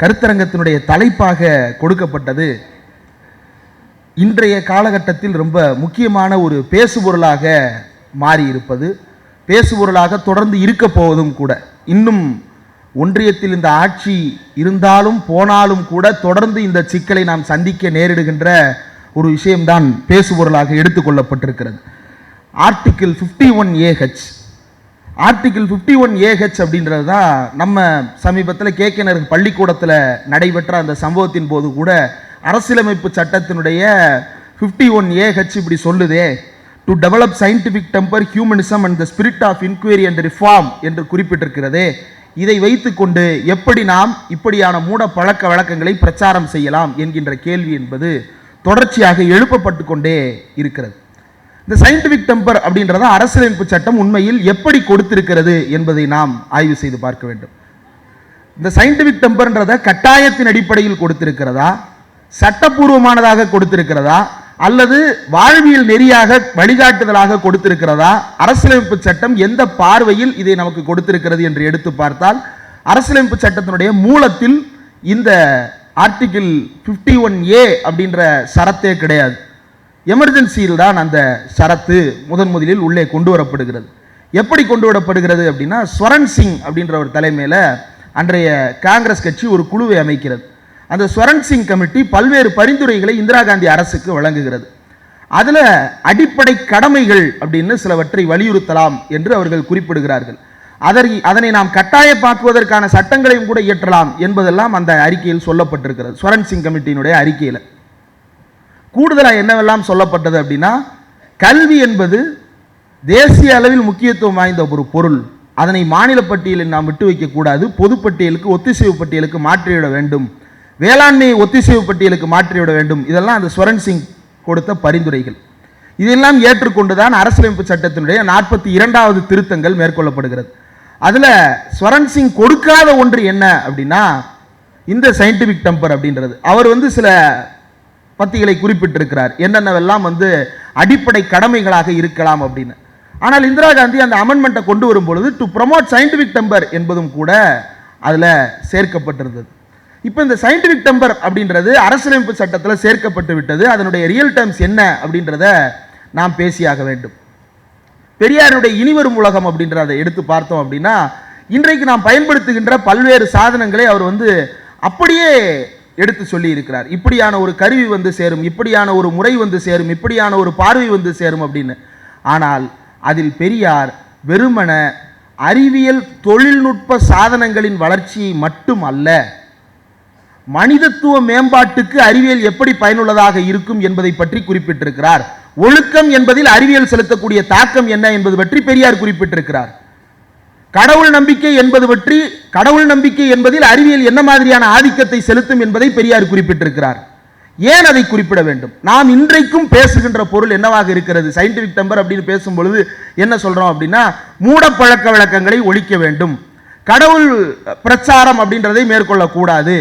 கருத்தரங்கத்தினுடைய தலைப்பாக கொடுக்கப்பட்டது. இன்றைய காலகட்டத்தில் ரொம்ப முக்கியமான ஒரு பேசுபொருளாக மாறி இருப்பது பேசுபொருளாக தொடர்ந்து இருக்க போவதும் கூட. இன்னும் ஒன்றியத்தில் இந்த ஆட்சி இருந்தாலும் போனாலும் கூட தொடர்ந்து இந்த சிக்கலை நாம் சந்திக்க நேரிடுகின்ற ஒரு விஷயம்தான் பேசுபொருளாக எடுத்துக்கொள்ளப்பட்டிருக்கிறது article fifty one AH article fifty one AH அப்படின்றது தான் நம்ம சமீபத்தில் கேக்கினர் பள்ளிக்கூடத்தில் நடைபெற்ற அந்த சம்பவத்தின் போது கூட அரசியலமைப்பு சட்டத்தினுடைய ஃபிஃப்டி ஒன் ஏஹெச் இப்படி சொல்லுதே. To develop scientific temper humanism and the spirit of inquiry and reform என்று குறிப்பிட்டிருக்கிறதே. இதை வைத்துக்கொண்டு எப்படி நாம் இப்படியான மூட பழக்க வழக்கங்களை பிரச்சாரம் செய்யலாம் என்கின்ற கேள்வி என்பது தொடர்ச்சியாக எழுப்பப்பட்டு கொண்டே இருக்கிறது. இந்த சயின்டிபிக் டெம்பர் அப்படின்றத அரசியலமைப்பு சட்டம் உண்மையில் எப்படி கொடுத்திருக்கிறது என்பதை நாம் ஆய்வு செய்து பார்க்க வேண்டும். இந்த சயின்டிபிக் டெம்பர்ன்றத கட்டாயத்தின் அடிப்படையில் கொடுத்திருக்கிறதா? சட்டப்பூர்வமானதாக கொடுத்திருக்கிறதா? அல்லது வாழ்வியல் நெறியாக வழிகாட்டுதலாக கொடுத்திருக்கிறதா? அரசியலமைப்பு சட்டம் எந்த பார்வையில் இதை நமக்கு கொடுத்திருக்கிறது என்று எடுத்து பார்த்தால் அரசியலமைப்பு சட்டத்தினுடைய மூலத்தில் இந்த ஆர்டிகிள் 51 ஒன் ஏ அப்படின்ற சரத்தே கிடையாது. எமர்ஜென்சியில் தான் அந்த சரத்து முதன் முதலில் உள்ளே கொண்டு வரப்படுகிறது. எப்படி கொண்டு வரப்படுகிறது அப்படின்னா ஸ்வரன் சிங் அப்படின்ற ஒரு தலைமையில் அன்றைய காங்கிரஸ் கட்சி ஒரு குழுவை அமைக்கிறது. அந்த ஸ்வரன் சிங் கமிட்டி பல்வேறு பரிந்துரைகளை இந்திரா காந்தி அரசுக்கு வழங்குகிறது. அதில் அடிப்படை கடமைகள் அப்படின்னு சிலவற்றை வலியுறுத்தலாம் என்று அவர்கள் குறிப்பிடுகிறார்கள். அதற்கு அதனை நாம் கட்டாயப்பாக்குவதற்கான சட்டங்களையும் கூட இயற்றலாம் என்பதெல்லாம் அந்த அறிக்கையில் சொல்லப்பட்டிருக்கிறது. ஸ்வரன் சிங் கமிட்டியினுடைய அறிக்கையில். கூடுதலாக என்னவெல்லாம் சொல்லப்பட்டது அப்படின்னா கல்வி என்பது தேசிய அளவில் முக்கியத்துவம் வாய்ந்த ஒரு பொருள். அதனை மாநில பட்டியலில் நாம் விட்டு வைக்கக்கூடாது பொதுப்பட்டியலுக்கு ஒத்திசைவு பட்டியலுக்கு மாற்றிவிட வேண்டும். வேளாண்மையை ஒத்திசைவு பட்டியலுக்கு மாற்றிவிட வேண்டும். இதெல்லாம் அந்த ஸ்வரன் சிங் கொடுத்த பரிந்துரைகள். இதெல்லாம் ஏற்றுக்கொண்டுதான் அரசியலமைப்பு சட்டத்தினுடைய நாற்பத்தி இரண்டாவது திருத்தங்கள் மேற்கொள்ளப்படுகிறது. அதில் ஸ்வரன் சிங் கொடுக்காத ஒன்று என்ன அப்படின்னா இந்த சயின்டிஃபிக் டெம்பர் அப்படின்றது. அவர் வந்து சில பத்திகளை குறிப்பிட்டிருக்கிறார். என்னென்னவெல்லாம் வந்து அடிப்படை கடமைகளாக இருக்கலாம் அப்படின்னு. ஆனால் இந்திரா காந்தி அந்த அமெண்ட்மெண்ட்டை கொண்டு வரும் பொழுது டு ப்ரொமோட் சயின்டிபிக் டெம்பர் என்பதும் கூட அதில் சேர்க்கப்பட்டிருந்தது. இப்போ இந்த சயின்டிபிக் டெம்பர் அப்படின்றது அரசியலமைப்பு சட்டத்தில் சேர்க்கப்பட்டு விட்டது. அதனுடைய ரியல் டேர்ம்ஸ் என்ன அப்படின்றத நாம் பேசியாக வேண்டும். பெரியாருடைய இனிவரும் உலகம் அப்படின்றத எடுத்து பார்த்தோம் அப்படின்னா இன்றைக்கு நாம் பயன்படுத்துகின்ற பல்வேறு சாதனங்களை அவர் வந்து அப்படியே எடுத்து சொல்லி இருக்கிறார் இப்படியான ஒரு கருவி வந்து சேரும் இப்படியான ஒரு முறை வந்து சேரும் இப்படியான ஒரு பார்வை வந்து சேரும் அப்படின்னு. ஆனால் அதில் பெரியார் வெறுமன அறிவியல் தொழில்நுட்ப சாதனங்களின் வளர்ச்சியை மட்டும் அல்ல மனிதத்துவ மேம்பாட்டுக்கு அறிவியல் எப்படி பயனுள்ளதாக இருக்கும் என்பதை பற்றி குறிப்பிட்டிருக்கிறார். ஒழுக்கம் என்பதில் அறிவியல் செலுத்தக்கூடிய தாக்கம் என்ன என்பது பற்றி பெரியார் குறிப்பிட்டிருக்கிறார். கடவுள் நம்பிக்கை என்பது பற்றி கடவுள் நம்பிக்கை என்பதில் அறிவியல் என்ன மாதிரியான ஆதிக்கத்தை செலுத்தும் என்பதை பெரியார் குறிப்பிட்டிருக்கிறார். ஏன் அதை குறிப்பிட வேண்டும்? நாம் இன்றைக்கும் பேசுகின்ற பொருள் என்னவாக இருக்கிறது? சயின்டிபிக் டெம்பர் அப்படின்னு பேசும் பொழுது என்ன சொல்றோம் அப்படின்னா மூடப்பழக்க வழக்கங்களை ஒழிக்க வேண்டும். கடவுள் பிரச்சாரம் அப்படின்றதை மேற்கொள்ளக்கூடாது.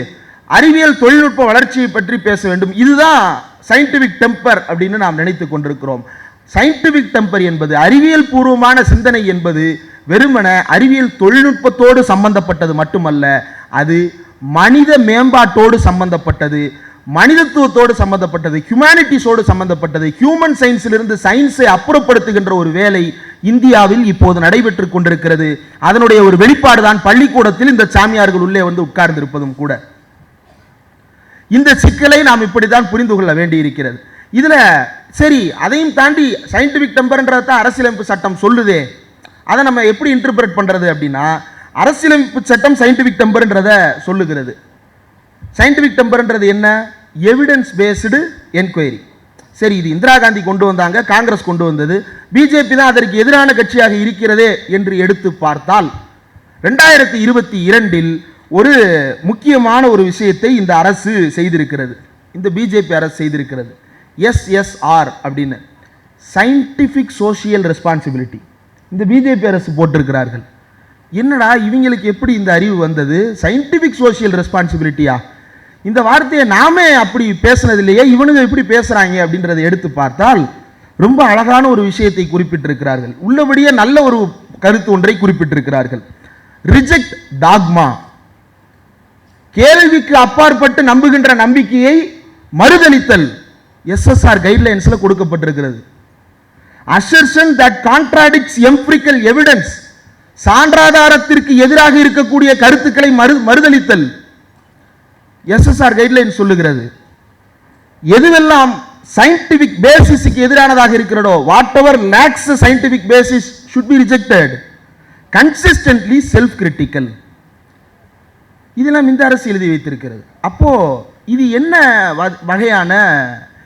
அறிவியல் தொழில்நுட்ப வளர்ச்சியை பற்றி பேச வேண்டும். இதுதான் சயின்டிபிக் டெம்பர் அப்படின்னு நாம் நினைத்து கொண்டிருக்கிறோம். சயின்டிபிக் டெம்பர் என்பது அறிவியல் பூர்வமான சிந்தனை என்பது வெறுமன அறிவியல் தொழில்நுட்பத்தோடு சம்பந்தப்பட்டது மட்டுமல்ல அது மனித மேம்பாட்டோடு சம்பந்தப்பட்டது மனிதத்துவத்தோடு சம்பந்தப்பட்டது ஹியூமனிட்டிஸோடு சம்பந்தப்பட்டது ஹியூமன் சயின்ஸிலிருந்து சயின்ஸை அப்புறப்படுத்துகின்ற ஒரு வேலை இந்தியாவில் இப்போது நடைபெற்று கொண்டிருக்கிறது. அதனுடைய ஒரு வெளிப்பாடு தான் பள்ளிக்கூடத்தில் இந்த சாமியார்கள் உள்ளே வந்து உட்கார்ந்திருப்பதும் கூட. இந்த சிக்கலை நாம் இப்படித்தான் புரிந்து கொள்ள வேண்டியிருக்கிறது. இதுல சரி அதையும் தாண்டி சயின்டிபிக் டெம்பர்ன்றதான் அரசியலமைப்பு சட்டம் சொல்லுதே. அதை நம்ம எப்படி இன்டர்பிரட் பண்றது அப்படின்னா அரசியலமைப்பு சட்டம் சயின்டிஃபிக் டெம்பர்ன்றத சொல்லுகிறது. சயின்டிஃபிக் டெம்பர்ன்றது என்ன? எவிடன்ஸ் பேஸ்டு என்கொயரி சரி இது இந்திரா காந்தி கொண்டு வந்தாங்க காங்கிரஸ் கொண்டு வந்தது. பிஜேபி தான் அதற்கு எதிரான கட்சியாக இருக்கிறதே என்று எடுத்து பார்த்தால் ரெண்டாயிரத்தி இருபத்தி இரண்டில் ஒரு முக்கியமான ஒரு விஷயத்தை இந்த அரசு செய்திருக்கிறது. இந்த பிஜேபி அரசு செய்திருக்கிறது. எஸ்எஸ்ஆர் அப்படின்னு. சயின்டிஃபிக் சோஷியல் ரெஸ்பான்சிபிலிட்டி இந்த பிஜேபி அரசு போட்டிருக்கிறார்கள். என்னடா இவங்களுக்கு எப்படி இந்த அறிவு வந்தது? சயின்டிஃபிக் சோசியல் ரெஸ்பான்சிபிலிட்டியா இந்த வார்த்தையை நாமே அப்படி பேசுனதில்லையே இவனுங்க எப்படி பேசுறாங்க அப்படின்றத எடுத்து பார்த்தால் ரொம்ப அழகான ஒரு விஷயத்தை குறிப்பிட்டிருக்கிறார்கள். உள்ளபடியே நல்ல ஒரு கருத்து ஒன்றை குறிப்பிட்டிருக்கிறார்கள். ரிஜெக்ட் டாக்மா கேள்விக்கு அப்பாற்பட்டு நம்புகின்ற நம்பிக்கையை மறுதளித்தல் எஸ்எஸ்ஆர் கைட்லைன்ஸ்ல கொடுக்கப்பட்டிருக்கிறது. Assertion that contradicts empirical evidence சான்றாதாரத்திற்கு எதிராக இருக்கக்கூடிய கருத்துக்களை மறு மறுதளித்தல். எஸ்எஸ்ஆர் கைட்லைன் சொல்லுகிறது. எதுவெல்லாம் சயின்டிபிக் பேசிஸுக்கு எதிரானதாக இருக்கிறதோ whatever lacks scientific basis should be rejected consistently self critical இதெல்லாம் இந்த அரசு எழுதி வைத்திருக்கிறது. அப்போ இது என்ன வ- வகையான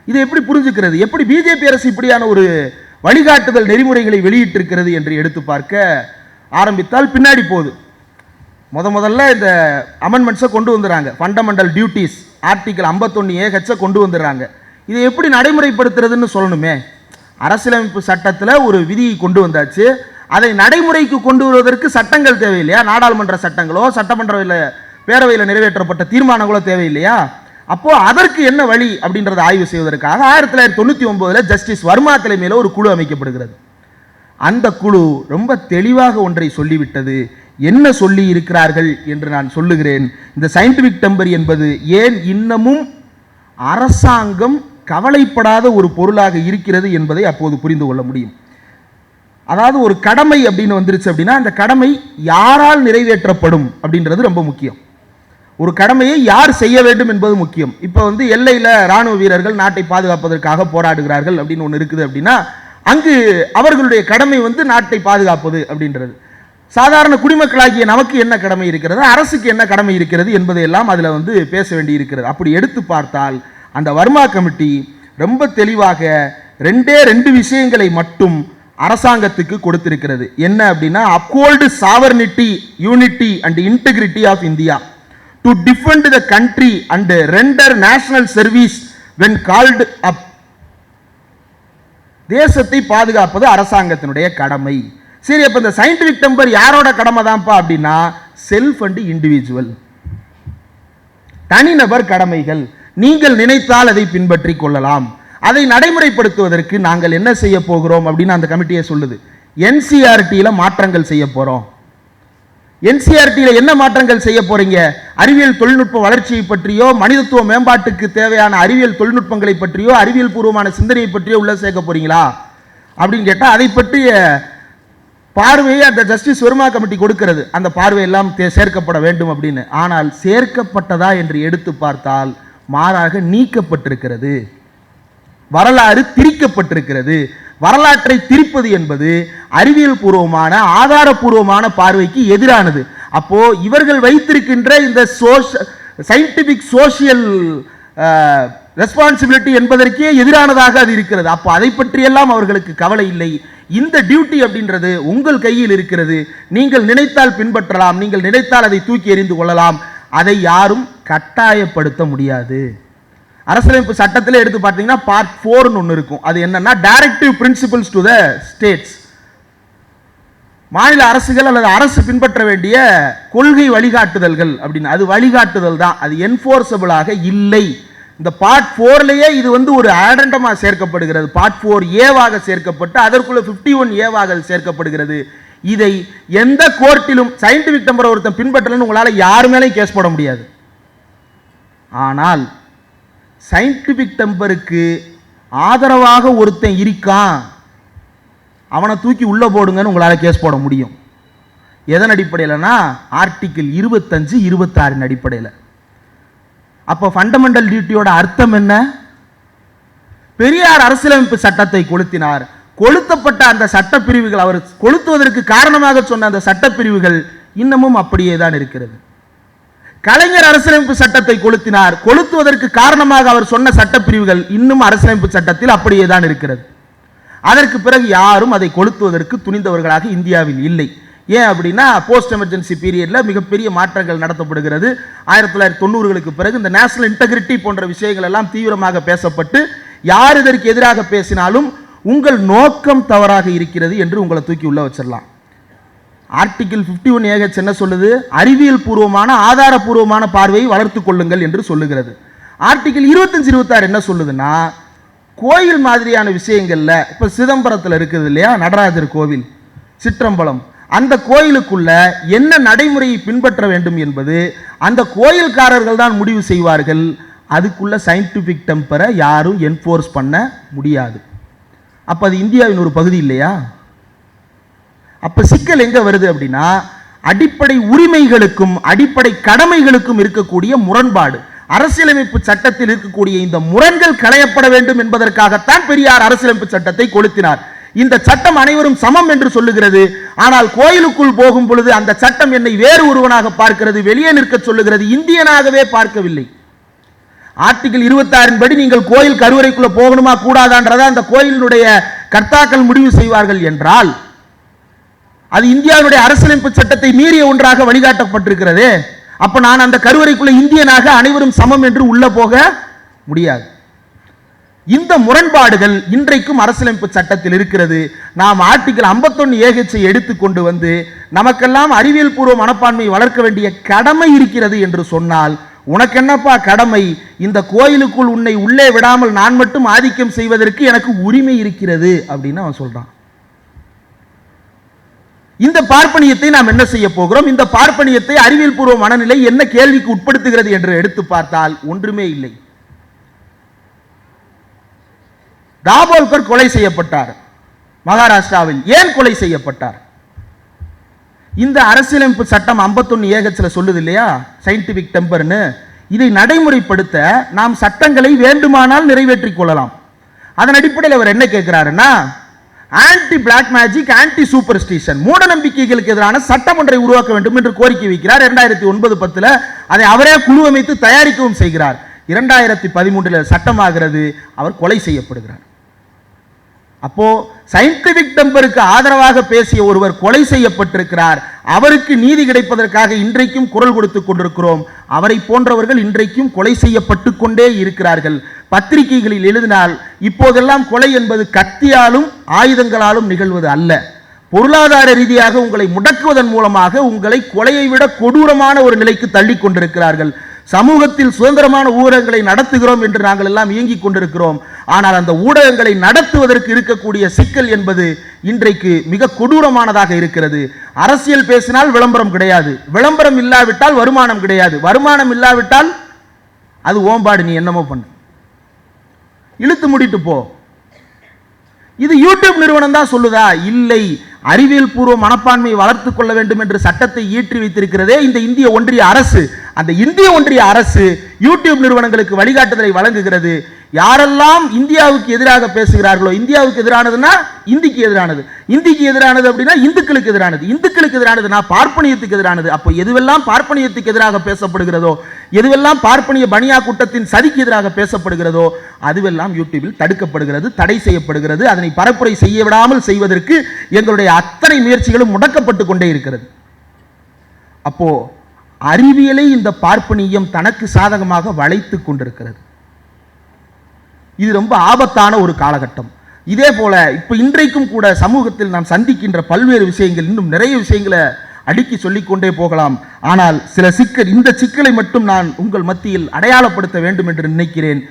இதை எப்படி புரிஞ்சுக்கிறது? எப்படி பிஜேபி அரசு இப்படியான ஒரு வழிகாட்டுதல் நெறிமுறைகளை வெளியிட்டிருக்கிறது என்று எடுத்து பார்க்க ஆரம்பித்தால் பின்னாடி போகுது. முத முதல்ல இந்த அமெண்ட்மெண்ட்ஸை கொண்டு வந்துடுறாங்க. ஃபண்டமெண்டல் டியூட்டிஸ் ஆர்டிக்கல் ஐம்பத்தொன்று ஏஹெச்சை கொண்டு வந்துடுறாங்க. இதை எப்படி நடைமுறைப்படுத்துறதுன்னு சொல்லணுமே. அரசியலமைப்பு சட்டத்தில் ஒரு விதியை கொண்டு வந்தாச்சு. அதை நடைமுறைக்கு கொண்டு வருவதற்கு சட்டங்கள் தேவையில்லையா? நாடாளுமன்ற சட்டங்களோ சட்டமன்ற பேரவையில் நிறைவேற்றப்பட்ட தீர்மானங்களோ தேவையில்லையா? அப்போ அதற்கு என்ன வழி அப்படின்றத ஆய்வு செய்வதற்காக ஆயிரத்தி தொள்ளாயிரத்தி தொண்ணூற்றி ஒன்பதுல ஜஸ்டிஸ் வர்மா தலைமையில் ஒரு குழு அமைக்கப்படுகிறது. அந்த குழு ரொம்ப தெளிவாக ஒன்றை சொல்லிவிட்டது. என்ன சொல்லி இருக்கிறார்கள் என்று நான் சொல்லுகிறேன். இந்த சயின்டிபிக் டெம்பர் என்பது ஏன் இன்னமும் அரசாங்கம் கவலைப்படாத ஒரு பொருளாக இருக்கிறது என்பதை அப்போது புரிந்து கொள்ள முடியும். அதாவது ஒரு கடமை அப்படின்னு வந்துருச்சு அப்படின்னா அந்த கடமை யாரால் நிறைவேற்றப்படும் அப்படின்றது ரொம்ப முக்கியம். ஒரு கடமையை யார் செய்ய வேண்டும் என்பது முக்கியம். இப்போ வந்து எல்லையில் ராணுவ வீரர்கள் நாட்டை பாதுகாப்பதற்காக போராடுகிறார்கள் அப்படின்னு ஒன்று இருக்குது அப்படின்னா அங்கு அவர்களுடைய கடமை வந்து நாட்டை பாதுகாப்பது அப்படின்றது. சாதாரண குடிமக்களாகிய நமக்கு என்ன கடமை இருக்கிறது? அரசுக்கு என்ன கடமை இருக்கிறது என்பதையெல்லாம் அதில் வந்து பேச வேண்டி இருக்கிறது. அப்படி எடுத்து பார்த்தால் அந்த வர்மா கமிட்டி ரொம்ப தெளிவாக ரெண்டே ரெண்டு விஷயங்களை மட்டும் அரசாங்கத்துக்கு கொடுத்திருக்கிறது. என்ன அப்படின்னா uphold sovereignty unity and integrity of India to defend the country and render national service when called up தேசத்தை பாதுகாப்பது அரசாங்கத்தினுடைய கடமை. சரி அப்ப இந்த சயின்டிஃபிக் டெம்பர் யாரோட கடமை தான்ப்பா அப்படின்னா செல்ஃப் அண்ட் இண்டிவிஜுவல் தனிநபர் கடமைகள். நீங்கள் நினைத்தால் அதை பின்பற்றி கொள்ளலாம். அதை நடைமுறைப்படுத்துவதற்கு நாங்கள் என்ன செய்ய போகிறோம் அப்படின்னு அந்த கமிட்டியை சொல்லுது. என்சிஆர்டியில் மாற்றங்கள் செய்ய போறோம். என்சிஆர்டியில் என்ன மாற்றங்கள் செய்ய போறீங்க? அறிவியல் தொழில்நுட்ப வளர்ச்சியை பற்றியோ மனிதத்துவ மேம்பாட்டுக்கு தேவையான அறிவியல் தொழில்நுட்பங்களை பற்றியோ அறிவியல் பூர்வமான சிந்தனையை பற்றியோ உள்ள சேர்க்க போறீங்களா? அப்படின்னு கேட்டால் அதை பற்றிய பார்வையை அந்த ஜஸ்டிஸ் வருமா கமிட்டி கொடுக்கிறது. அந்த பார்வையெல்லாம் தே- சேர்க்கப்பட வேண்டும் அப்படின்னு. ஆனால் சேர்க்கப்பட்டதா என்று எடுத்து பார்த்தால் மாறாக நீக்கப்பட்டிருக்கிறது. வரலாறு திரிக்கப்பட்டிருக்கிறது. வரலாற்றை திரிப்பது என்பது அறிவியல் பூர்வமான ஆதாரபூர்வமான பார்வைக்கு எதிரானது. அப்போ இவர்கள் வைத்திருக்கின்ற இந்த சயின்டிபிக் சோஷியல் ரெஸ்பான்சிபிலிட்டி என்பதற்கே எதிரானதாக அது இருக்கிறது. அப்போ அதை பற்றியெல்லாம் அவர்களுக்கு கவலை இல்லை. இந்த டியூட்டி அப்படின்றது உங்கள் கையில் இருக்கிறது. நீங்கள் நினைத்தால் பின்பற்றலாம். நீங்கள் நினைத்தால் அதை தூக்கி எறிந்து கொள்ளலாம். அதை யாரும் கட்டாயப்படுத்த முடியாது. அரசியலமைப்பு சட்டத்தில் எடுத்து பார்த்தீங்கன்னா பார்ட் ஃபோர்னு ஒன்று இருக்கும். அது என்னன்னா directive principles to the states மாநில அரசுகள் அல்லது அரசு பின்பற்ற வேண்டிய கொள்கை வழிகாட்டுதல்கள் அப்படின்னு. அது வழிகாட்டுதல் தான். அது என்ஃபோர்ஸபிளாக இல்லை. இந்த பார்ட் ஃபோர்லேயே இது வந்து ஒரு ஆடண்டமாக சேர்க்கப்படுகிறது. பார்ட் ஃபோர் ஏவாக சேர்க்கப்பட்டு அதற்குள்ள ஃபிஃப்டி ஒன் ஏவாக சேர்க்கப்படுகிறது. இதை எந்த கோர்ட்டிலும் சயின்டிஃபிக் நம்பரை ஒருத்தன் பின்பற்றலன்னு உங்களால் யார் மேலேயும் கேஸ் போட முடியாது. ஆனால் சயின்டிபிக் டெம்பருக்கு ஆதரவாக ஒருத்தன் இருக்கான் அவனை தூக்கி உள்ளே போடுங்கன்னு உங்களால் கேஸ் போட முடியும். எதன் அடிப்படையில்னா ஆர்டிக்கிள் இருபத்தஞ்சு இருபத்தாறின் அடிப்படையில். அப்போ ஃபண்டமெண்டல் டியூட்டியோட அர்த்தம் என்ன? பெரியார் அரசியலமைப்பு சட்டத்தை கொளுத்தினார். கொளுத்தப்பட்ட அந்த சட்டப்பிரிவுகள் அவர் கொளுத்துவதற்கு காரணமாக சொன்ன அந்த சட்டப்பிரிவுகள் இன்னமும் அப்படியே தான் இருக்கிறது. கலைஞர் அரசியலமைப்பு சட்டத்தை கொளுத்தினார். கொளுத்துவதற்கு காரணமாக அவர் சொன்ன சட்டப்பிரிவுகள் இன்னும் அரசியலமைப்பு சட்டத்தில் அப்படியே தான் இருக்கிறது. அதற்கு பிறகு யாரும் அதை கொளுத்துவதற்கு துணிந்தவர்களாக இந்தியாவில் இல்லை. ஏன் அப்படின்னா போஸ்ட் எமர்ஜென்சி பீரியட்ல மிகப்பெரிய மாற்றங்கள் நடத்தப்படுகிறது. ஆயிரத்தி தொள்ளாயிரத்தி தொண்ணூறுகளுக்கு பிறகு இந்த நேஷனல் இன்டெகிரிட்டி போன்ற விஷயங்கள் எல்லாம் தீவிரமாக பேசப்பட்டு யார் இதற்கு எதிராக பேசினாலும் உங்கள் நோக்கம் தவறாக இருக்கிறது என்று உங்களை தூக்கி உள்ள வச்சிடலாம். ஆர்டிகிள் 51 ஒன் ஏகச் என்ன சொல்லுது? அறிவியல் பூர்வமான ஆதாரபூர்வமான பார்வையை வளர்த்துக் கொள்ளுங்கள் என்று சொல்லுகிறது. ஆர்டிகிள் இருபத்தஞ்சு இருபத்தாறு என்ன சொல்லுதுன்னா கோயில் மாதிரியான விஷயங்களில் இப்போ சிதம்பரத்தில் இருக்குது இல்லையா? நடராஜர் கோவில் சிற்றம்பலம். அந்த கோயிலுக்குள்ள என்ன நடைமுறையை பின்பற்ற வேண்டும் என்பது அந்த கோயில்காரர்கள் தான் முடிவு செய்வார்கள். அதுக்குள்ள சயின்டிஃபிக் டெம்பரை யாரும் என்ஃபோர்ஸ் பண்ண முடியாது. அப்போ அது இந்தியாவின் ஒரு பகுதி இல்லையா? அப்ப சிக்கல் எங்க வருது அப்படின்னா அடிப்படை உரிமைகளுக்கும் அடிப்படை கடமைகளுக்கும் இருக்கக்கூடிய முரண்பாடு. அரசியலமைப்பு சட்டத்தில் இருக்கக்கூடிய இந்த முரண்கள் களையப்பட வேண்டும் என்பதற்காகத்தான் பெரியார் அரசியலமைப்பு சட்டத்தை கொளுத்தினார். இந்த சட்டம் அனைவரும் சமம் என்று சொல்லுகிறது. ஆனால் கோயிலுக்குள் போகும் பொழுது அந்த சட்டம் என்னை வேறு ஒருவனாக பார்க்கிறது வெளியே நிற்க சொல்லுகிறது இந்தியனாகவே பார்க்கவில்லை. ஆர்டிகிள் இருபத்தாறின் படி நீங்கள் கோயில் கருவறைக்குள்ள போகணுமா கூடாதான்றதை அந்த கோயிலினுடைய கர்த்தாக்கள் முடிவு செய்வார்கள் என்றால் அது இந்தியாவினுடைய அரசியலமைப்பு சட்டத்தை மீறிய ஒன்றாக வழிகாட்டப்பட்டிருக்கிறது. அப்ப நான் அந்த கருவறைக்குள்ள இந்தியனாக அனைவரும் சமம் என்று உள்ள போக முடியாது. இந்த முரண்பாடுகள் இன்றைக்கும் அரசியலமைப்பு சட்டத்தில் இருக்கிறது. நாம் ஆர்டிகல் ஐம்பத்தொன்னு ஏகச்சை எடுத்துக்கொண்டு வந்து நமக்கெல்லாம் அறிவியல் பூர்வ மனப்பான்மை வளர்க்க வேண்டிய கடமை இருக்கிறது என்று சொன்னால் உனக்கு என்னப்பா கடமை? இந்த கோயிலுக்குள் உன்னை உள்ளே விடாமல் நான் மட்டும் ஆதிக்கம் செய்வதற்கு எனக்கு உரிமை இருக்கிறது அப்படின்னு அவன் சொல்றான். இந்த பார்ப்பனியத்தை நாம் என்ன செய்ய போகிறோம்? இந்த பார்ப்பனியத்தை அறிவியல் பூர்வ மனநிலை என்ன கேள்விக்கு உட்படுத்துகிறது என்று எடுத்து பார்த்தால் ஒன்றுமே இல்லை. தாபோல்கர் கொலை செய்யப்பட்டார் மகாராஷ்டிராவில். ஏன் கொலை செய்யப்பட்டார்? இந்த அரசியலமைப்பு சட்டம் 51 ஏகத்தில் சொல்லுது இல்லையா? சயின்டிபிக் டெம்பர்னு இதை நடைமுறைப்படுத்த நாம் சட்டங்களை வேண்டுமானால் நிறைவேற்றிக் கொள்ளலாம். அதன் அடிப்படையில் அவர் என்ன கேட்கிறாருன்னா anti black magic anti superstition மூட நம்பிக்கைகளுக்கு எதிரான சட்டம் ஒன்றை உருவாக்க வேண்டும் என்று கோரிக்கை வைக்கிறார். இரண்டாயிரத்தி ஒன்பது பத்துல அதை அவரே குழு அமைத்து தயாரிக்கவும் செய்கிறார். இரண்டாயிரத்தி பதிமூன்றுல சட்டமாகிறது. அவர் கொலை செய்யப்படுகிறார். அப்போ சயின்டிபிக் டெம்பருக்கு ஆதரவாக பேசிய ஒருவர் கொலை செய்யப்பட்டிருக்கிறார். அவருக்கு நீதி கிடைப்பதற்காக இன்றைக்கும் குரல் கொடுத்துக் கொண்டிருக்கிறோம். அவரை போன்றவர்கள் இன்றைக்கும் கொலை செய்யப்பட்டு கொண்டே இருக்கிறார்கள். பத்திரிகைகளில் எழுதினால் இப்போதெல்லாம் கொலை என்பது கத்தியாலும் ஆயுதங்களாலும் நிகழ்வது அல்ல. பொருளாதார ரீதியாக உங்களை முடக்குவதன் மூலமாக உங்களை கொலையை விட கொடூரமான ஒரு நிலைக்கு தள்ளி கொண்டிருக்கிறார்கள். சமூகத்தில் சுதந்திரமான ஊடகங்களை நடத்துகிறோம் என்று நாங்கள் எல்லாம் இயங்கிக் கொண்டிருக்கிறோம். ஆனால் அந்த ஊடகங்களை நடத்துவதற்கு இருக்கக்கூடிய சிக்கல் என்பது இன்றைக்கு மிக கொடூரமானதாக இருக்கிறது. அரசியல் பேசினால் விளம்பரம் கிடையாது. விளம்பரம் இல்லாவிட்டால் வருமானம் கிடையாது. வருமானம் இல்லாவிட்டால் அது ஓம்பாடு நீ என்னமோ பண்ணு. இழுத்து முடிட்டு போ. இது யூடியூப் நிறுவனம் தான் சொல்லுதா? இல்லை. அறிவியல் பூர்வ மனப்பான்மையை வளர்த்துக் கொள்ள வேண்டும் என்று சட்டத்தை ஈற்றி வைத்திருக்கிறதே இந்த இந்திய ஒன்றிய அரசு. அந்த இந்திய ஒன்றிய அரசு யூடியூப் நிறுவனங்களுக்கு வழிகாட்டுதலை வழங்குகிறது. யாரெல்லாம் இந்தியாவுக்கு எதிராக பேசுகிறார்களோ இந்தியாவுக்கு எதிரானதுன்னா இந்திக்கு எதிரானது. இந்திக்கு எதிரானது அப்படின்னா இந்துக்களுக்கு எதிரானது. இந்துக்களுக்கு எதிரானதுன்னா பார்ப்பனியத்துக்கு எதிரானது. அப்போ எதுவெல்லாம் பார்ப்பனியத்துக்கு எதிராக பேசப்படுகிறதோ எதுவெல்லாம் பார்ப்பனிய பனியா கூட்டத்தின் சதிக்கு எதிராக பேசப்படுகிறதோ அதுவெல்லாம் யூடியூபில் தடுக்கப்படுகிறது தடை செய்யப்படுகிறது. அதனை பரப்புரை செய்ய விடாமல் செய்வதற்கு எங்களுடைய அத்தனை முயற்சிகளும் முடக்கப்பட்டு கொண்டே இருக்கிறது. அப்போ அறிவியலை இந்த பார்ப்பனியம் தனக்கு சாதகமாக வளைத்து கொண்டிருக்கிறது. இது ரொம்ப ஆபத்தான ஒரு காலகட்டம். இதே போல இப்ப இன்றைக்கும் கூட சமூகத்தில் நாம் சந்திக்கின்ற பல்வேறு விஷயங்கள் இன்னும் நிறைய விஷயங்களை அடுக்கி சொல்லிக்கொண்டே போகலாம். ஆனால் சில சிக்கல் இந்த சிக்கலை மட்டும் நான் உங்கள் மத்தியில் அடையாளப்படுத்த வேண்டும் என்று நினைக்கிறேன்.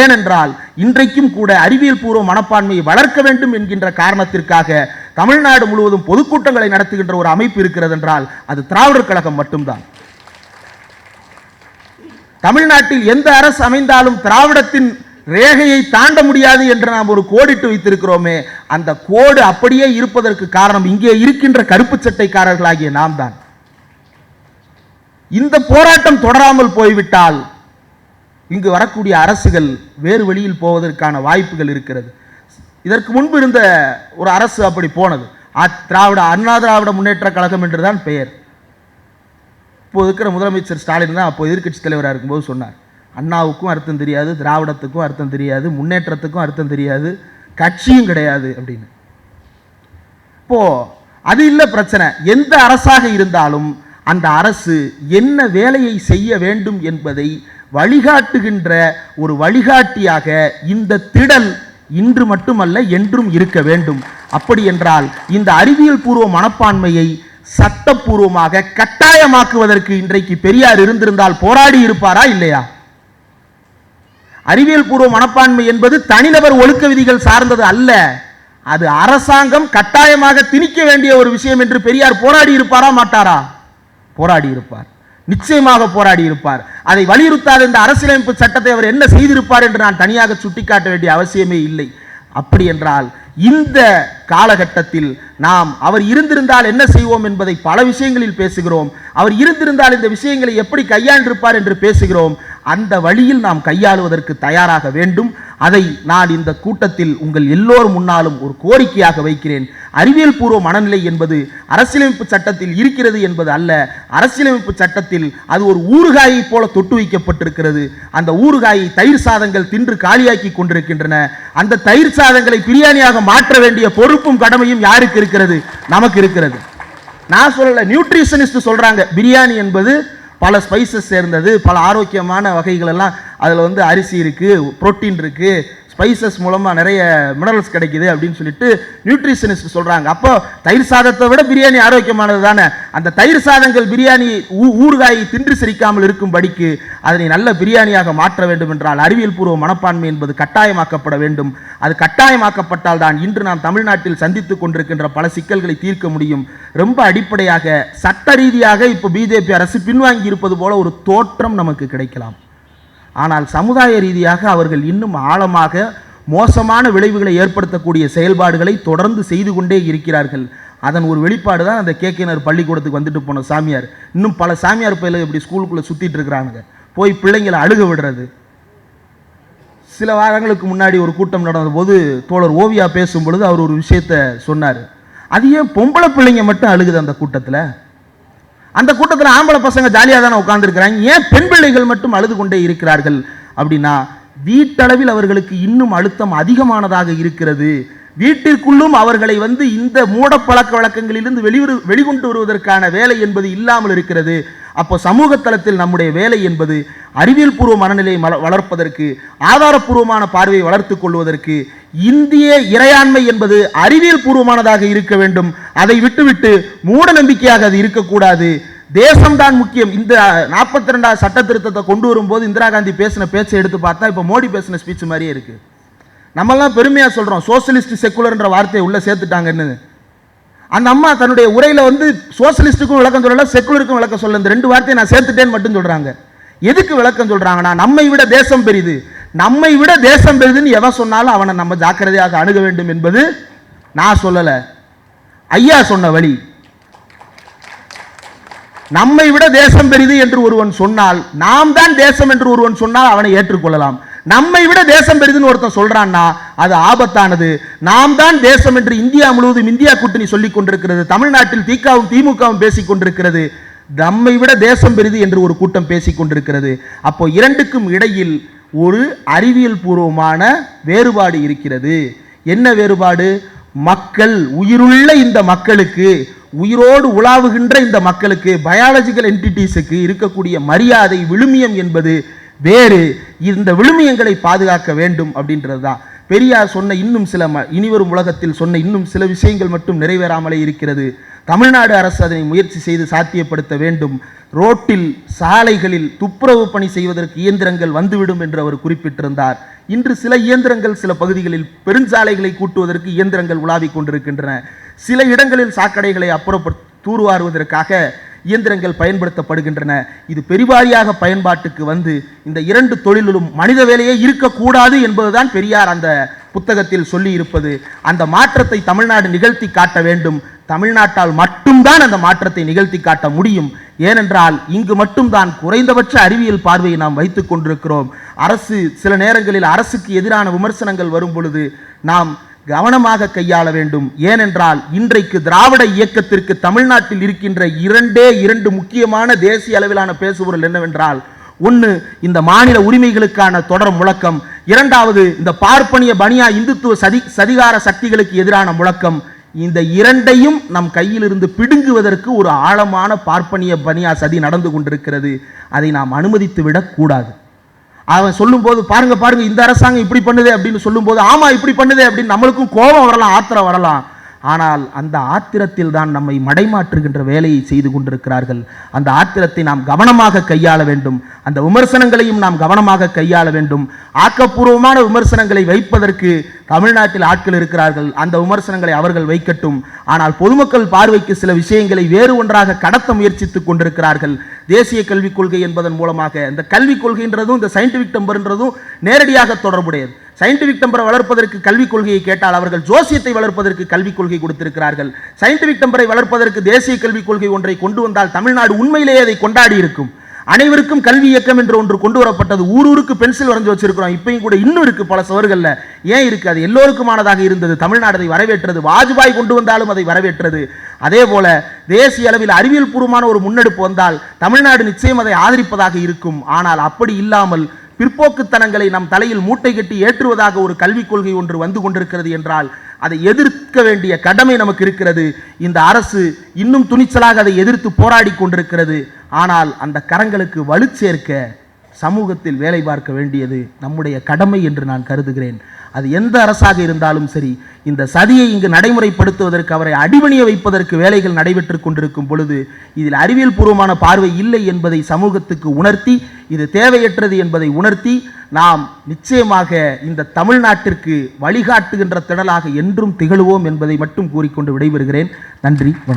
ஏனென்றால் இன்றைக்கும் கூட அறிவியல் பூர்வ மனப்பான்மையை வளர்க்க வேண்டும் என்கின்ற காரணத்திற்காக தமிழ்நாடு முழுவதும் பொதுக்கூட்டங்களை நடத்துகின்ற ஒரு அமைப்பு இருக்கிறது என்றால் அது திராவிடர் கழகம் மட்டும்தான். தமிழ்நாட்டில் எந்த அரசு அமைந்தாலும் திராவிடத்தின் ரேகையை தாண்ட முடியாது என்று நாம் ஒரு கோடிட்டு வைத்திருக்கிறோமே அந்த கோடு அப்படியே இருப்பதற்கு காரணம் இங்கே இருக்கின்ற கருப்பு சட்டைக்காரர்களாகிய நாம் தான் இந்த போராட்டம் தொடராமல் போய்விட்டால் இங்கு வரக்கூடிய அரசுகள் வேறு வழியில் போவதற்கான வாய்ப்புகள் இருக்கிறது. இதற்கு முன்பு இருந்த ஒரு அரசு அப்படி போனது. திராவிட அண்ணா திராவிட முன்னேற்ற கழகம் என்றுதான் பெயர். இப்போ இருக்கிற முதலமைச்சர் ஸ்டாலின் தான் அப்போ எதிர்க்கட்சி தலைவராக இருக்கும்போது சொன்னார். அண்ணாவுக்கும் அர்த்தம் தெரியாது திராவிடத்துக்கும் அர்த்தம் தெரியாது முன்னேற்றத்துக்கும் அர்த்தம் தெரியாது கட்சியும் கிடையாது அப்படின்னு. இப்போ அது இல்லை பிரச்சனை. எந்த அரசாக இருந்தாலும் அந்த அரசு என்ன வேலையை செய்ய வேண்டும் என்பதை வழிகாட்டுகின்ற ஒரு வழிகாட்டியாக இந்த திடல் இன்று மட்டுமல்ல என்றும் இருக்க வேண்டும். அப்படி என்றால் இந்த அறிவியல் பூர்வ மனப்பான்மையை சட்டப்பூர்வமாக கட்டாயமாக்குவதற்கு இன்றைக்கு பெரியார் இருந்திருந்தால் போராடி இருப்பாரா இல்லையா? அறிவியல் பூர்வ மனப்பான்மை என்பது தனிநபர் ஒழுக்க விதிகள் சார்ந்தது அல்ல. அது அரசாங்கம் கட்டாயமாக திணிக்க வேண்டிய ஒரு விஷயம் என்று பெரியார் போராடி இருப்பாரா மாட்டாரா? போராடி இருப்பார். நிச்சயமாக போராடி இருப்பார். அதை வலியுறுத்தாத இந்த அரசியலமைப்பு சட்டத்தை அவர் என்ன செய்திருப்பார் என்று நான் தனியாக சுட்டிக்காட்ட வேண்டிய அவசியமே இல்லை. அப்படி என்றால் இந்த காலகட்டத்தில் நாம் அவர் இருந்திருந்தால் என்ன செய்வோம் என்பதை பல விஷயங்களில் பேசுகிறோம். அவர் இருந்திருந்தால் இந்த விஷயங்களை எப்படி கையாண்டிருப்பார் என்று பேசுகிறோம். அந்த வழியில் நாம் கையாளுவதற்கு தயாராக வேண்டும். அதை நான் இந்த கூட்டத்தில் உங்கள் எல்லோர் முன்னாலும் ஒரு கோரிக்கையாக வைக்கிறேன். அறிவியல் பூர்வ மனநிலை என்பது அரசியலமைப்பு சட்டத்தில் இருக்கிறது என்பது அல்ல. அரசியலமைப்பு சட்டத்தில் அது ஒரு ஊறுகாயை போல தொட்டு வைக்கப்பட்டிருக்கிறது. அந்த ஊறுகாயை தயிர் சாதங்கள் தின்று காலியாக்கி கொண்டிருக்கின்றன. அந்த தயிர் சாதங்களை பிரியாணியாக மாற்ற வேண்டிய பொறுப்பும் கடமையும் யாருக்கு இருக்கிறது? நமக்கு இருக்கிறது. நான் சொல்லல நியூட்ரிஷனிஸ்ட் சொல்றாங்க. பிரியாணி என்பது பல ஸ்பைசஸ் சேர்ந்தது பல ஆரோக்கியமான வகைகள் எல்லாம் அதில் வந்து அரிசி இருக்குது புரோட்டீன் இருக்குது ஸ்பைசஸ் மூலமாக நிறைய மினரல்ஸ் கிடைக்குது அப்படின்னு சொல்லிட்டு நியூட்ரிஷனிஸ்ட் சொல்கிறாங்க அப்போ தயிர் சாதத்தை விட பிரியாணி ஆரோக்கியமானது தானே? அந்த தயிர் சாதங்கள் பிரியாணி ஊ- ஊறுகாயை தின்று சிரிக்காமல் இருக்கும்படிக்கு அதனை நல்ல பிரியாணியாக மாற்ற வேண்டும் என்றால் அறிவியல் பூர்வ மனப்பான்மை என்பது கட்டாயமாக்கப்பட வேண்டும். அது கட்டாயமாக்கப்பட்டால் தான் இன்று நாம் தமிழ்நாட்டில் சந்தித்துக் கொண்டிருக்கின்ற பல சிக்கல்களை தீர்க்க முடியும். ரொம்ப அடிப்படையாக சட்ட ரீதியாக இப்போ பிஜேபி அரசு பின்வாங்கி இருப்பது போல ஒரு தோற்றம் நமக்கு கிடைக்கலாம். ஆனால் சமுதாய ரீதியாக அவர்கள் இன்னும் ஆழமாக மோசமான விளைவுகளை ஏற்படுத்தக்கூடிய செயல்பாடுகளை தொடர்ந்து செய்து கொண்டே இருக்கிறார்கள். அதன் ஒரு வெளிப்பாடு தான் அந்த கேக்கினர் பள்ளிக்கூடத்துக்கு வந்துட்டு போன சாமியார். இன்னும் பல சாமியார் பயில இப்படி ஸ்கூலுக்குள்ளே சுற்றிட்டு இருக்கிறானுங்க. போய் பிள்ளைங்களை அழுக விடுறது. சில வாரங்களுக்கு முன்னாடி ஒரு கூட்டம் நடந்தபோது தோழர் ஓவியா பேசும் பொழுது அவர் ஒரு விஷயத்தை சொன்னார். அது ஏன் பொம்பளை பிள்ளைங்க மட்டும் அழுகுது அந்த கூட்டத்தில்? அந்த கூட்டத்தில் ஆம்பளை பசங்க ஜாலியாக தானே உட்காந்துருக்கிறாங்க ஏன் பெண் பிள்ளைகள் மட்டும் அழுது கொண்டே இருக்கிறார்கள்? அப்படின்னா வீட்டளவில் அவர்களுக்கு இன்னும் அழுத்தம் அதிகமானதாக இருக்கிறது. வீட்டிற்குள்ளும் அவர்களை வந்து இந்த மூட பழக்க வழக்கங்களிலிருந்து வெளிவரு வெளிக்கொண்டு வருவதற்கான வேலை என்பது இல்லாமல் இருக்கிறது. அப்போ சமூக தளத்தில் நம்முடைய வேலை என்பது அறிவியல் பூர்வ மனநிலையை வளர்ப்பதற்கு ஆதாரப்பூர்வமான பார்வையை வளர்த்து கொள்வதற்கு இந்திய இறையாண்மை என்பது அறிவியல் பூர்வமானதாக இருக்க வேண்டும். அதை விட்டுவிட்டு மூட நம்பிக்கையாக அது இருக்கக்கூடாது. தேசம்தான் முக்கியம். இந்த நாற்பத்தி ரெண்டாவது சட்ட திருத்தத்தை கொண்டு வரும்போது இந்திரா காந்தி பேசின பேச்சை எடுத்து பார்த்தா இப்போ மோடி பேசின ஸ்பீச் மாதிரியே இருக்கு. நம்மெல்லாம் பெருமையாக சொல்கிறோம் சோசியலிஸ்ட் செக்குலர்ன்ற வார்த்தையை உள்ளே சேர்த்துட்டாங்கன்னு. அந்த அம்மா தன்னுடைய உரையில் வந்து சோசியலிஸ்டுக்கும் விளக்கம் சொல்லலை செக்குலருக்கும் விளக்கம் சொல்லலை. இந்த ரெண்டு வார்த்தையை நான் சேர்த்துட்டேன்னு மட்டும் சொல்கிறாங்க எதுக்கு விளக்கம் சொல்கிறாங்கன்னா நம்மை விட தேசம் பெரிது. நம்மை விட தேசம் பெருதுன்னு எவன் சொன்னாலும் அவனை நம்ம ஜாக்கிரதையாக அணுக வேண்டும் என்பது நான் சொல்லலை. ஐயா சொன்ன வழி. நம்மை விட தேசம் பெரிது என்று ஒருவன் சொன்னால் நாம் தான் தேசம் என்று ஒருவன் சொன்னால் அவனை ஏற்றுக்கொள்ளலாம். நம்மை விட தேசம் பெரிதுன்னு ஒருத்தன் சொல்றான்னா அது ஆபத்தானது. நாம் தான் தேசம் என்று இந்தியா முழுவதும் இந்தியா கூட்டணி சொல்லிக் கொண்டிருக்கிறது தமிழ்நாட்டில் திகாவும் திமுகவும் பேசிக் கொண்டிருக்கிறது. நம்மை விட தேசம் பெரிது என்று ஒரு கூட்டம் பேசிக் கொண்டிருக்கிறது. அப்போ இரண்டுக்கும் இடையில் ஒரு அறிவியல் பூர்வமான வேறுபாடு இருக்கிறது. என்ன வேறுபாடு? மக்கள் உயிருள்ள இந்த மக்களுக்கு உயிரோடு உலாவுகின்ற இந்த மக்களுக்கு பயாலஜிக்கல் என்டிட்டிஸுக்கு இருக்கக்கூடிய மரியாதை விழுமியம் என்பது வேறு. இந்த விழுமியங்களை பாதுகாக்க வேண்டும் அப்படின்றது தான் பெரியார் சொன்ன இன்னும் சில ம- இனிவரும் உலகத்தில் சொன்ன இன்னும் சில விஷயங்கள் மட்டும் நிறைவேறாமலே இருக்கிறது. தமிழ்நாடு அரசு அதனை முயற்சி செய்து சாத்தியப்படுத்த வேண்டும். ரோட்டில் சாலைகளில் துப்புரவு பணி செய்வதற்கு இயந்திரங்கள் வந்துவிடும் என்று அவர் குறிப்பிட்டிருந்தார். இன்று சில இயந்திரங்கள் சில பகுதிகளில் பெருஞ்சாலைகளை கூட்டுவதற்கு இயந்திரங்கள் உலாவிக் கொண்டிருக்கின்றன. சில இடங்களில் சாக்கடைகளை அப்புறப்படுத்த தூர்வாருவதற்காக இயந்திரங்கள் பயன்படுத்தப்படுகின்றன. இது பெரிவாரியாக பயன்பாட்டுக்கு வந்து இந்த இரண்டு தொழிலிலும் மனித வேலையே இருக்கக்கூடாது என்பதுதான் பெரியார் அந்த புத்தகத்தில் சொல்லி இருப்பது அந்த மாற்றத்தை தமிழ்நாடு நிகழ்த்தி காட்ட வேண்டும். தமிழ்நாட்டால் மட்டும்தான் அந்த மாற்றத்தை நிகழ்த்தி காட்ட முடியும். ஏனென்றால் இங்கு மட்டும்தான் குறைந்தபட்ச அறிவியல் பார்வையை நாம் வைத்துக் கொண்டிருக்கிறோம். அரசு சில நேரங்களில் அரசுக்கு எதிரான விமர்சனங்கள் வரும் பொழுது நாம் கவனமாக கையாள வேண்டும். ஏனென்றால் இன்றைக்கு திராவிட இயக்கத்திற்கு தமிழ்நாட்டில் இருக்கின்ற இரண்டே இரண்டு முக்கியமான தேசிய அளவிலான பேசுபொருள் என்னவென்றால் ஒன்று இந்த மாநில உரிமைகளுக்கான தொடர் முழக்கம். இரண்டாவது இந்த பார்ப்பனிய பனியா இந்துத்துவ சதி சதிகார சக்திகளுக்கு எதிரான முழக்கம். இந்த இரண்டையும் நம் கையிலிருந்து பிடுங்குவதற்கு ஒரு ஆழமான பார்ப்பனிய பனியா சதி நடந்து கொண்டிருக்கிறது. அதை நாம் அனுமதித்து விடக்கூடாது அவன் சொல்லும்போது பாருங்க பாருங்க இந்த அரசாங்கம் இப்படி பண்ணுதே அப்படின்னு சொல்லும்போது ஆமாம் இப்படி பண்ணுதே அப்படின்னு நம்மளுக்கும் கோபம் வரலாம் ஆத்திரம் வரலாம். ஆனால் அந்த ஆத்திரத்தில் தான் நம்மை மடைமாற்றுகின்ற வேலையை செய்து கொண்டிருக்கிறார்கள். அந்த ஆத்திரத்தை நாம் கவனமாக கையாள வேண்டும். அந்த விமர்சனங்களையும் நாம் கவனமாக கையாள வேண்டும். ஆக்கப்பூர்வமான விமர்சனங்களை வைப்பதற்கு தமிழ்நாட்டில் ஆட்கள் இருக்கிறார்கள். அந்த விமர்சனங்களை அவர்கள் வைக்கட்டும். ஆனால் பொதுமக்கள் பார்வைக்கு சில விஷயங்களை வேறு ஒன்றாக கடத்த முயற்சித்துக் கொண்டிருக்கிறார்கள். தேசிய கல்விக் கொள்கை என்பதன் மூலமாக இந்த கல்விக் கொள்கைன்றதும் இந்த சயின்டிபிக் டெம்பர்ன்றதும் நேரடியாக தொடர்புடையது. சயின்டிபிக் டெம்பரை வளர்ப்பதற்கு கல்விக் கொள்கையை கேட்டால் அவர்கள் ஜோசியத்தை வளர்ப்பதற்கு கல்விக் கொள்கை கொடுத்திருக்கிறார்கள். சயின்டிபிக் டெம்பரை வளர்ப்பதற்கு தேசிய கல்விக் கொள்கை ஒன்றை கொண்டு வந்தால் தமிழ்நாடு உண்மையிலேயே அதை கொண்டாடி இருக்கும். அனைவருக்கும் கல்வி இயக்கம் என்று ஒன்று கொண்டு வரப்பட்டது. ஊர் ஊருக்கு பென்சில் வரைஞ்சு வச்சிருக்கிறோம். இப்பயும் கூட இன்னும் இருக்கு. பல சுவர்களில் ஏன் இருக்கு? அது எல்லோருக்குமானதாக இருந்தது. தமிழ்நாடு அதை வரவேற்றது. வாஜ்பாய் கொண்டு வந்தாலும் அதை வரவேற்றது. அதே போல தேசிய அளவில் அறிவியல் பூர்வமான ஒரு முன்னெடுப்பு வந்தால் தமிழ்நாடு நிச்சயம் அதை ஆதரிப்பதாக இருக்கும். ஆனால் அப்படி இல்லாமல் பிற்போக்குத்தனங்களை நம் தலையில் மூட்டை கட்டி ஏற்றுவதாக ஒரு கல்விக் கொள்கை ஒன்று வந்து கொண்டிருக்கிறது என்றால் அதை எதிர்க்க வேண்டிய கடமை நமக்கு இருக்கிறது. இந்த அரசு இன்னும் துணிச்சலாக அதை எதிர்த்து போராடி கொண்டிருக்கிறது. ஆனால் அந்த கரங்களுக்கு வலு சேர்க்க சமூகத்தில் வேலை பார்க்க வேண்டியது நம்முடைய கடமை என்று நான் கருதுகிறேன். அது எந்த அரசாக இருந்தாலும் சரி இந்த சதியை இங்கு நடைமுறைப்படுத்துவதற்கு அவரை அடிபணிய வைப்பதற்கு வேலைகள் நடைபெற்று கொண்டிருக்கும் பொழுது இதில் அறிவியல் பூர்வமான பார்வை இல்லை என்பதை சமூகத்துக்கு உணர்த்தி இது தேவையற்றது என்பதை உணர்த்தி நாம் நிச்சயமாக இந்த தமிழ்நாட்டிற்கு வழிகாட்டுகின்ற திடலாக என்றும் திகழுவோம் என்பதை மட்டும் கூறிக்கொண்டு விடைபெறுகிறேன். நன்றி வணக்கம்.